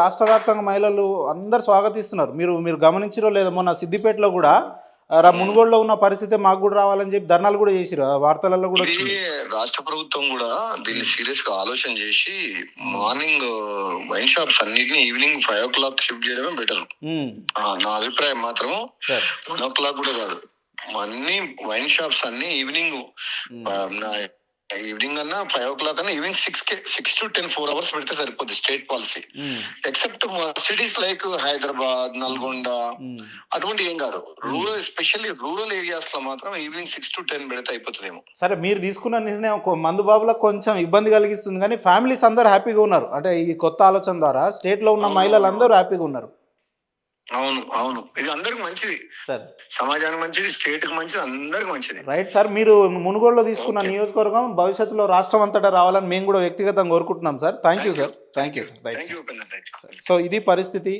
రాష్ట్ర వ్యాప్తంగా మహిళలు అందరు స్వాగతిస్తున్నారు. మీరు మీరు గమనించారో లేదో మొన్న సిద్దిపేటలో కూడా మునుగోడులో ఉన్న పరిస్థితి మాకు కూడా రావాలని చెప్పి ధర్నాలు కూడా చేసిరు. వార్తలలో కూడా రాష్ట్ర ప్రభుత్వం కూడా దీన్ని సీరియస్గా ఆలోచన చేసి మార్నింగ్ వైన్ షాప్స్ అన్నిటిని evening five o'clock shift చేయడమే బెటర్. నా అభిప్రాయం మాత్రము సార్. వన్ ఓ క్లాక్ కూడా కాదు. అన్ని వైన్ షాప్స్ అన్ని ఈవినింగ్ ఈవినింగ్ అన్నా ఫైవ్ ఓ క్లాక్ అన్నా ఈవినింగ్ సిక్స్కి six to ten four hours పెడితే సరిపోద్ది state policy except cities like Hyderabad Nalgonda. అటువంటి ఏం కాదు. రూరల్ ఎస్పెషల్లీ రూరల్ ఏరియాస్లో మాత్రం ఈవినింగ్ సిక్స్ టు టెన్ పెడితే అయిపోతుందేమో. సరే మీరు తీసుకున్న నిర్ణయం మందు బాబులకు కొంచెం ఇబ్బంది కలిగిస్తుంది కానీ ఫ్యామిలీస్ అందరూ హ్యాపీగా ఉన్నారు. అంటే ఈ కొత్త ఆలోచన ద్వారా స్టేట్లో ఉన్న మహిళలు అందరూ హ్యాపీగా ఉన్నారు. అవును అవును. ఇది అందరికి మంచిది. సార్. సమాజానికి మంచిది స్టేట్కి మంచిది అందరికి మంచిది. రైట్ సార్ మీరు మునుగోడులో తీసుకున్న. నియోజకవర్గం భవిష్యత్తులో రాష్ట్రం అంతటా రావాలని మేము కూడా వ్యక్తిగతంగా కోరుకుంటున్నాం sir. Thank you sir. Thank you so ఇది పరిస్థితి.